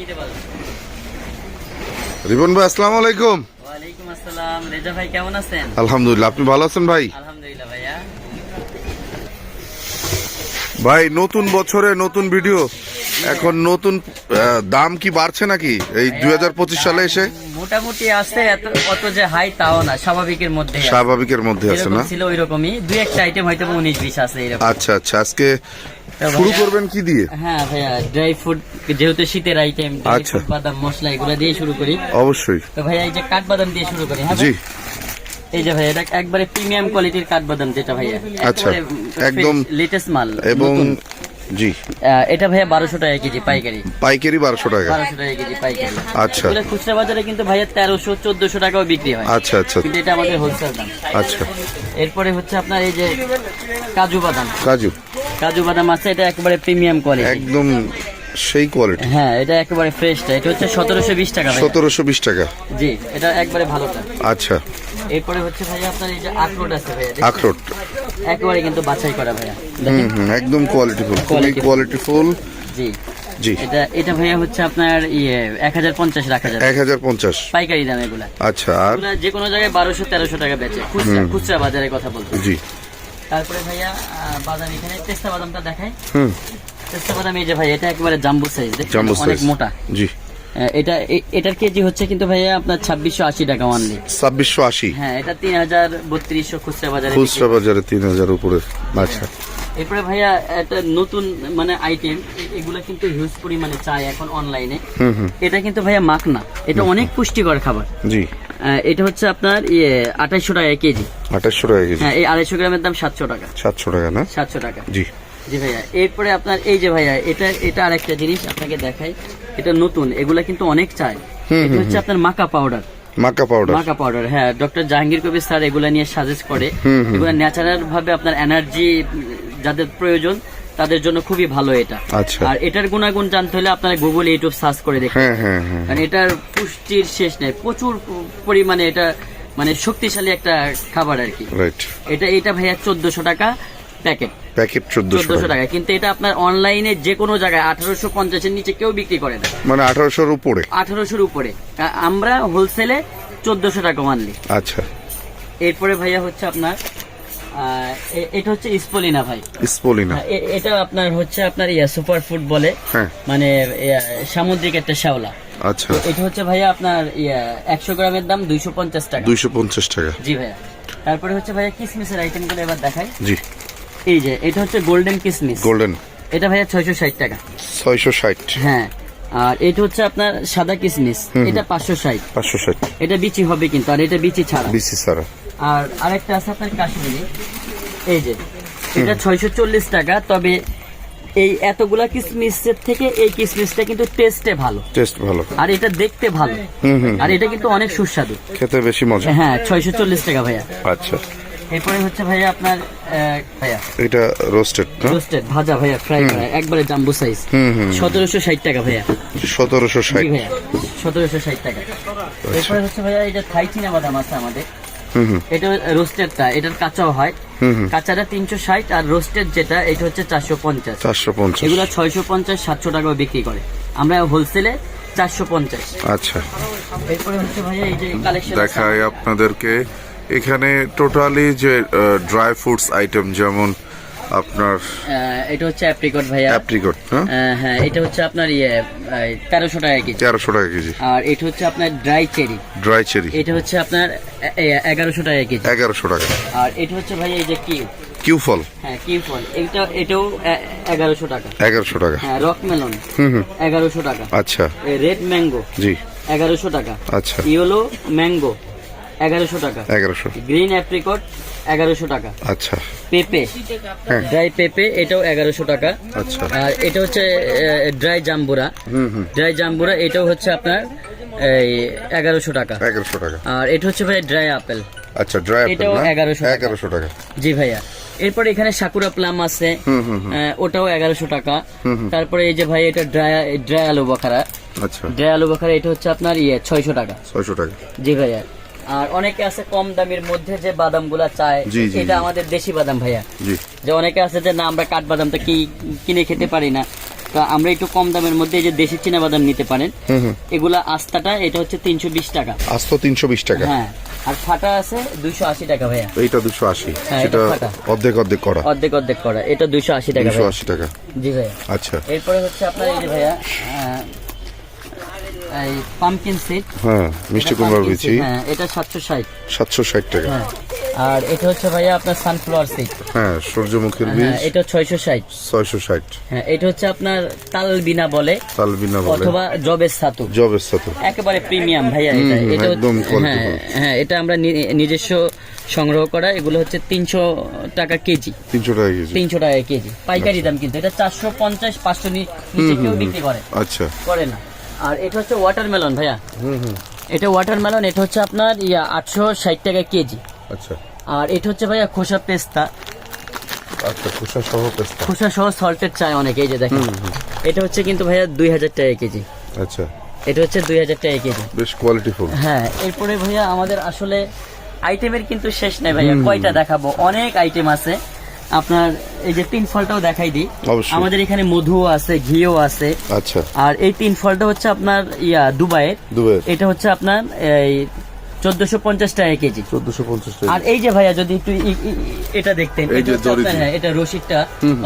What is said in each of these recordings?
নিতে পারবেন রিপন ভাই আসসালামু আলাইকুম। ওয়ালাইকুম আসসালাম। রেজা ভাই কেমন আছেন? আলহামদুলিল্লাহ আপনি ভালো আছেন ভাই? আলহামদুলিল্লাহ ভাইয়া। ভাই নতুন বছরে নতুন ভিডিও। এখন নতুন দাম কি বাড়ছে নাকি? এই দুই হাজার পঁচিশ সালে এসে? মোটামুটি আছে এত অত যে হাই তাও না স্বাভাবিকের মধ্যে স্বাভাবিকের মধ্যে আছে না? ছিল ওই রকমই দুই একটা আইটেম হয়তো উনিশ বিশ আছে এরকম। আচ্ছা আচ্ছা আজকে শুরু করবেন কি দিয়ে? হ্যাঁ ভাইয়া ড্রাই ফ্রুট যেহেতু শীতের আইটেম ড্রাই আচ্ছা। ফ্রুট বাদাম মশলা এগুলো দিয়ে শুরু করি। অবশ্যই। তো ভাইয়া এই যে কাঠবাদাম দিয়ে শুরু করি হ্যাঁ জি। এই যে ভাইয়া এটা একবারে প্রিমিয়াম কোয়ালিটির কাঠবাদাম যেটা ভাইয়া। আচ্ছা, একদম লেটেস্ট মাল এবং জি। এটা ভাইয়া বারোশো টাকা কেজি পাইকারি। পাইকারি বারোশো টাকা। বারোশো টাকা কেজি পাইকারি। আচ্ছা। খুচরা বাজারে কিন্তু ভাইয়া তেরোশো চোদ্দশো টাকাও বিক্রি হয়। আচ্ছা আচ্ছা। কিন্তু এটা আমাদের হোলসেল দাম। আচ্ছা। এরপরে হচ্ছে আপনার এই যে কাজু বাদাম। কাজু। কাজু বাদাম আছে এটা একেবারে প্রিমিয়াম কোয়ালিটি একদম সেই কোয়ালিটি হ্যাঁ এটা একেবারে ফ্রেশটা এটা হচ্ছে সতেরোশো বিশ টাকা। সতেরোশো বিশ টাকা। জি এটা একবারে ভালোটা আচ্ছা। এরপরে হচ্ছে ভাইয়া আপনার এই যে আখরোট আছে ভাইয়া আখরোট। একেবারে কিন্তু বাছাই করা ভাইয়া। হুম হুম একদম কোয়ালিটিফুল খুবই। কোয়ালিটিফুল জি। জি। এটা এটা ভাইয়া হচ্ছে আপনার ইয়ে এক হাজার পঞ্চাশ রাখা যাবে এক হাজার পঞ্চাশ। পাইকারি দাম এগুলা। আচ্ছা আর? যে কোনো জায়গায় বারোশো তেরোশো টাকা বেচে। খুচরা খুচরা বাজারে কথা বলতে জি। তারপরে ভাইয়া বাদাম এখানে তেস্তা বাদামটা দেখায় হুম। তেস্তা বাদাম এই যে ভাই এটা একেবারে জাম্বু সাইজ জাম্বো অনেক মোটা। জি। এটা এটার কেজি হচ্ছে কিন্তু ভাইয়া আপনার ছাব্বিশশো আশি টাকা অনলি ছাব্বিশশো আশি। হ্যাঁ এটা তিন হাজার বত্রিশশো খুচরা বাজারে খুচরা বাজারে তিন হাজার উপরে। আচ্ছা। এরপরে ভাইয়া একটা নতুন মানে আইটেম এগুলো কিন্তু হিউজ পরিমাণে চাই এখন অনলাইনে এটা কিন্তু ভাইয়া মাখনা। এটা অনেক পুষ্টিকর খাবার। জি। এটা হচ্ছে আপনার ইয়ে আঠাইশশো টাকা কেজি। আঠাশশো টাকা কেজি। হ্যাঁ এই আড়াইশো গ্রামের দাম সাতশো টাকা। সাতশো টাকা না? সাতশো টাকা। জি। জি ভাইয়া এরপরে আপনার এই যে ভাইয়া এটা এটা আরেকটা জিনিস আপনাকে দেখাই এটা নতুন এগুলা কিন্তু অনেক চাই। এটা হচ্ছে আপনার মাকা পাউডার। মাকা পাউডার। মাকা পাউডার হ্যাঁ ডক্টর জাহাঙ্গীর কবির স্যার এগুলা নিয়ে সাজেস্ট করে। এগুলা ন্যাচারাল ভাবে আপনার এনার্জি যাদের প্রয়োজন তাদের জন্য খুবই ভালো এটা। আচ্ছা। আর এটার গুণাগুণ জানতে হলে আপনার গুগল ইউটিউব সার্চ করে দেখুন। হ্যাঁ হ্যাঁ হ্যাঁ কারণ এটার পুষ্টির শেষ নেই। প্রচুর পরিমাণে এটা মানে শক্তিশালী একটা খাবার আর কি। এটা এটা ভাইয়া চোদ্দশো টাকা প্যাকেট। প্যাকেট চোদ্দশো টাকা। কিন্তু এটা আপনার অনলাইনে যে কোনো জায়গায় আঠারোশো পঞ্চাশের নিচে কেউ বিক্রি করে না। মানে আঠারোশোর উপরে? আঠারোশোর উপরে। আমরা হোলসেলে চোদ্দশো টাকা মানলি আচ্ছা। এরপরে ভাইয়া হচ্ছে আপনার এটা হচ্ছে স্পলিনা ভাই। স্পোলিনা। হ্যাঁ, এটা আপনার হচ্ছে আপনার ইয়া সুপার ফুড বলে। হ্যাঁ। মানে সামুদ্রিক একটা শ্যাওলা। আচ্ছা। এটা হচ্ছে ভাইয়া আপনার ইয়া একশো গ্রামের দাম দুইশো পঞ্চাশ টাকা। দুইশো পঞ্চাশ টাকা। জি ভাইয়া। তারপরে হচ্ছে ভাইয়া কিসমিসের আইটেমগুলো এবার দেখাই। জি। এই যে এটা হচ্ছে গোল্ডেন কিসমিস। গোল্ডেন এটা ভাইয়া ছয়শো ষাট টাকা। ছয়শো ষাট। হ্যাঁ। আর এটা হচ্ছে আপনার সাদা কিসমিস। এটা পাঁচশো ষাট। পাঁচশো ষাট। এটা বিচি হবে কিন্তু আর এটা বিচি ছাড়া। বিসি সারা আর আরেকটা আছে আপনার কাশ্মীরি। এই যে এটা ছয়শো চল্লিশ টাকা তবে এই এতগুলা কিসমিসের থেকে এই কিসমিসটা কিন্তু টেস্টে ভালো। টেস্ট ভালো। আর এটা দেখতে ভালো। আর এটা কিন্তু অনেক সুস্বাদু। খেতে বেশি মজা। হ্যাঁ ছয়শো চল্লিশ টাকা ভাইয়া। আচ্ছা। এরপরে হচ্ছে ভাইয়া আপনার ভাইয়া। এটা রোস্টেড রোস্টেড ভাজা ভাইয়া ফ্রাই করা একবারে জাম্বু সাইজ। সতেরোশো ষাট টাকা ভাইয়া। সতেরোশো ষাট। ভাইয়া সতেরোশো ষাট টাকা। এরপরে হচ্ছে ভাইয়া যে থাই চিনা বাদাম আছে আমাদের। এটা রোস্টেডটা এটার কাঁচাও হয়। কাঁচাটা তিনশো ষাট আর রোস্টেড যেটা এটা হচ্ছে চারশো পঞ্চাশ। চারশো পঞ্চাশ। এগুলো ছয়শো পঞ্চাশ সাতশো টাকা বিক্রি করে। আমরা হোলসেলে চারশো পঞ্চাশ। আচ্ছা। এরপরে হচ্ছে ভাইয়া এই যে কালেকশন দেখাই আপনাদেরকে। এখানে টোটালি যে ড্রাই ফ্রুটস আইটেম যেমন আপনার এটা হচ্ছে অ্যাপ্রিকট ভাইয়া। অ্যাপ্রিকট হ্যাঁ? এটা হচ্ছে আপনার ইয়ে তেরোশো টাকা কেজি। তেরোশো টাকা কেজি। আর এটা হচ্ছে আপনার ড্রাই চেরি ড্রাই চেরি এটা হচ্ছে আপনার এগারোশো টাকা কেজি। এগারোশো টাকা। আর এটা হচ্ছে ভাই এই যে কিউ। কিউ ফল? হ্যাঁ কিউ ফল। এটা এটাও এগারোশো টাকা। এগারোশো টাকা। হ্যাঁ রক মেলন হুম হুম। এগারোশো টাকা। আচ্ছা। রেড ম্যাঙ্গো জি। এগারোশো টাকা। আচ্ছা। ইয়েলো ম্যাঙ্গো এগারোশো টাকা। এগারোশো। গ্রিন অ্যাপ্রিকট এগারোশো টাকা। আচ্ছা। পেঁপে। হ্যাঁ। ড্রাই পেঁপে এটাও এগারোশো টাকা। আচ্ছা। আর এটা হচ্ছে ড্রাই জাম্বুরা। ড্রাই জাম্বুরা এটাও হচ্ছে আপনার এই এগারোশো টাকা। এগারোশো টাকা। আর এটা হচ্ছে ভাই ড্রাই আপেল। আচ্ছা ড্রাই অ্যাপেল এটাও না? 1100 টাকা। এগারোশো টাকা। জি ভাইয়া। এরপরে এখানে সাকুরা প্লাম আছে। ওটাও এগারোশো টাকা। তারপরে এই যে ভাই এটা ড্রাই ড্রাই আলু বাখারা। আচ্ছা। ড্রাই আলু বাখারা এটা হচ্ছে আপনার ইয়ে ছয়শো টাকা। ছয়শো টাকা। জি ভাইয়া। আর অনেকে আছে কম দামের মধ্যে যে বাদামগুলা চায় এটা আমাদের দেশি বাদাম ভাইয়া। যে অনেকে আছে যে না আমরা কাঠ বাদামটা কি কিনে খেতে পারি না। তো আমরা একটু কম দামের মধ্যে যে দেশি চীনা বাদাম নিতে পারেন। এগুলা আস্তাটা এটা হচ্ছে তিনশো বিশ টাকা। আজ তো তিনশো বিশ টাকা। হ্যাঁ আর ফাটা আছে দুইশো আশি টাকা ভাইয়া। এইটা দুশো আশি। হ্যাঁ, সেটা। অর্ধেক অর্ধেক করা। অর্ধেক অর্ধেক করা। এটা দুইশো আশি টাকা দুশো আশি টাকা। জি ভাইয়া। আচ্ছা। এরপরে হচ্ছে আপনার এই যে ভাইয়া এই পামকিন সিড হ্যাঁ মিষ্টি কুমড়ার বিচি। হ্যাঁ এটা সাতশো ষাট। সাতশো ষাট টাকা। হ্যাঁ আর এটা হচ্ছে ভাইয়া আপনার সানফ্লাওয়ার সিড হ্যাঁ সূর্যমুখীর হ্যাঁ বীজ। এটা ছয়শো ষাট। ছয়শো ষাট। হ্যাঁ এটা হচ্ছে আপনার তালবিনা বলে। তালবিনা বলে। অথবা জবের সাতু জবের সাথে একেবারে প্রিমিয়াম ভাইয়া এটা। এটা একদম হ্যাঁ হ্যাঁ এটা আমরা নিজস্ব সংগ্রহ করা। এগুলো হচ্ছে তিনশো টাকা কেজি। তিনশো টাকা কেজি। তিনশো টাকা কেজি। পাইকারি দাম কিন্তু। এটা চারশো পঞ্চাশ পাঁচশো নিচে কেউ বিক্রি করে। আচ্ছা। করে না। আর এটা হচ্ছে ওয়াটারমেলন ভাইয়া। এটা ওয়াটারমেলন এটা হচ্ছে আপনার ইয়া আটশো ষাট টাকা কেজি। আচ্ছা। আর এটা হচ্ছে ভাইয়া খোসা পেস্তা। আচ্ছা খোসা সহ পেস্তা। খোসা সহ সল্টেড চায় অনেকে এই যে দেখেন। এটা হচ্ছে কিন্তু ভাইয়া দুই হাজার টাকা কেজি। আচ্ছা। এটা হচ্ছে দুই হাজার টাকা কেজি। বেশ কোয়ালিটিফুল হ্যাঁ এরপরে ভাইয়া আমাদের আসলে আইটেমের কিন্তু শেষ নাই ভাইয়া। কয়টা দেখাবো? অনেক আইটেম আছে। আপনার এই যে তিন ফলটাও দেখাই দিই। আমাদের এখানে মধুও আছে ঘিও আছে। আচ্ছা। আর এই তিন ফলটা হচ্ছে আপনার ইয়া দুবাইয়ের। দুবাই এটা হচ্ছে আপনার এই চোদ্দশো পঞ্চাশ টাকা কেজি। চোদ্দশো পঞ্চাশ টাকা। আর এই যে ভাইয়া যদি একটু এটা দেখতেন এটা দড়িটি। হ্যাঁ, এটা রশিদটা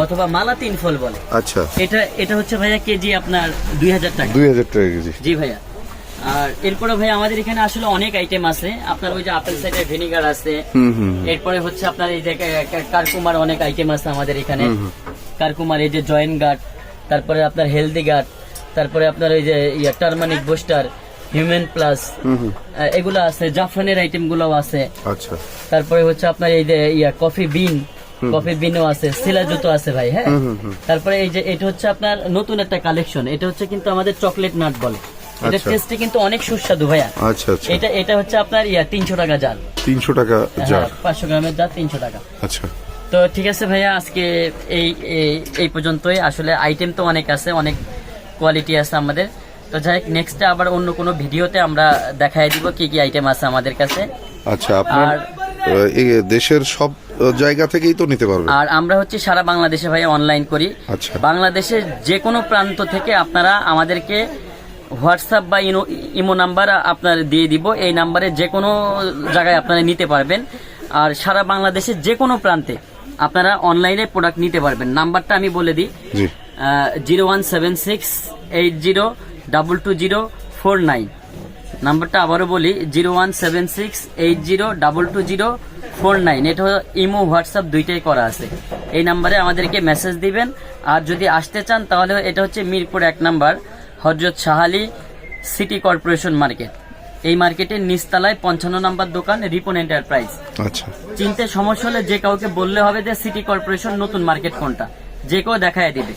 অথবা মালা তিন ফল বলে। আচ্ছা। এটা এটা হচ্ছে ভাইয়া কেজি আপনার দুই হাজার টাকা। দুই হাজার টাকা কেজি। জি ভাইয়া। আর এরপরে ভাই আমাদের এখানে আসলে অনেক আইটেম আছে। আপনার ওই যে আপেল সাইডের ভিনিগার আছে। এরপরে হচ্ছে আপনার এই যে কারকুমার অনেক আইটেম আছে আমাদের এখানে। কারকুমার এই যে জয়েন্ট গার্ড তারপরে আপনার হেলদি গার্ড তারপরে আপনার ওই যে টার্মানিক বুস্টার হিউম্যান প্লাস এগুলো আছে জাফরানের আইটেমগুলো আছে। আচ্ছা। তারপরে হচ্ছে আপনার এই যে ইয়া কফি বিন কফি বিনও আছে সিলা জুতো আছে ভাই হ্যাঁ? তারপরে এই যে এটা হচ্ছে আপনার নতুন একটা কালেকশন এটা হচ্ছে কিন্তু আমাদের চকলেট নাট বলে। আচ্ছা। টেস্টে কিন্তু অনেক সুস্বাদু ভাইয়া। আচ্ছা আচ্ছা। এটা এটা হচ্ছে আপনার ইয়া তিনশো টাকা জাল তিনশো টাকা জার। হ্যাঁ পাঁচশো গ্রামের জাল তিনশো টাকা। আচ্ছা। তো ঠিক আছে ভাইয়া আজকে এই এই- পর্যন্তই। আসলে আইটেম তো অনেক আছে অনেক কোয়ালিটি আছে আমাদের। তো যাই নেক্সটে আবার অন্য কোনো ভিডিওতে আমরা দেখাই দিব কি কি আইটেম আছে আমাদের কাছে। আচ্ছা আপনার এই দেশের সব জায়গা থেকেই তো নিতে পারবেন আর আমরা হচ্ছে সারা বাংলাদেশে ভাইয়া অনলাইন করি। আচ্ছা। বাংলাদেশের যে কোনো প্রান্ত থেকে আপনারা আমাদেরকে হোয়াটসঅ্যাপ বা ইনো ইমো নাম্বার আপনার দিয়ে দিব। এই নাম্বারে যে কোনো জায়গায় আপনারা নিতে পারবেন। আর সারা বাংলাদেশের যে কোনো প্রান্তে আপনারা অনলাইনে প্রোডাক্ট নিতে পারবেন। নাম্বারটা আমি বলে দিই। Zero one seven six eight zero double two zero four nine. নাম্বারটা আবারও বলি zero one seven six eight zero double two zero four nine. এটা হলো ইমো হোয়াটসঅ্যাপ দুইটাই করা আছে। এই নাম্বারে আমাদেরকে মেসেজ দিবেন। আর যদি আসতে চান তাহলে এটা হচ্ছে মিরপুর এক নাম্বার। হজরত শাহালি সিটি কর্পোরেশন মার্কেট। এই মার্কেটের নিচতলায় পঞ্চান্ন নাম্বার দোকান রিপন এন্টারপ্রাইজ। আচ্ছা। চিনতে সমস্যা হলে যে কাউকে বললে হবে যে সিটি কর্পোরেশন নতুন মার্কেট কোনটা যে কেউ দেখায় দিবে।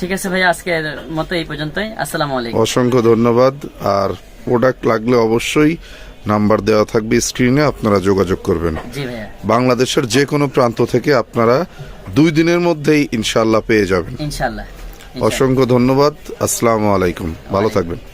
ঠিক আছে ভাই আজকের মতো এই পর্যন্তই। আসসালামু আলাইকুম। অসংখ্য ধন্যবাদ। আর প্রোডাক্ট লাগলে অবশ্যই নাম্বার দেওয়া থাকবে স্ক্রিনে আপনারা যোগাযোগ করবেন। বাংলাদেশের যে কোনো প্রান্ত থেকে আপনারা দুই দিনের মধ্যেই ইনশাল্লাহ পেয়ে যাবেন। ইনশাল্লাহ অসংখ্য ধন্যবাদ। আসসালামু আলাইকুম। ভালো থাকবেন।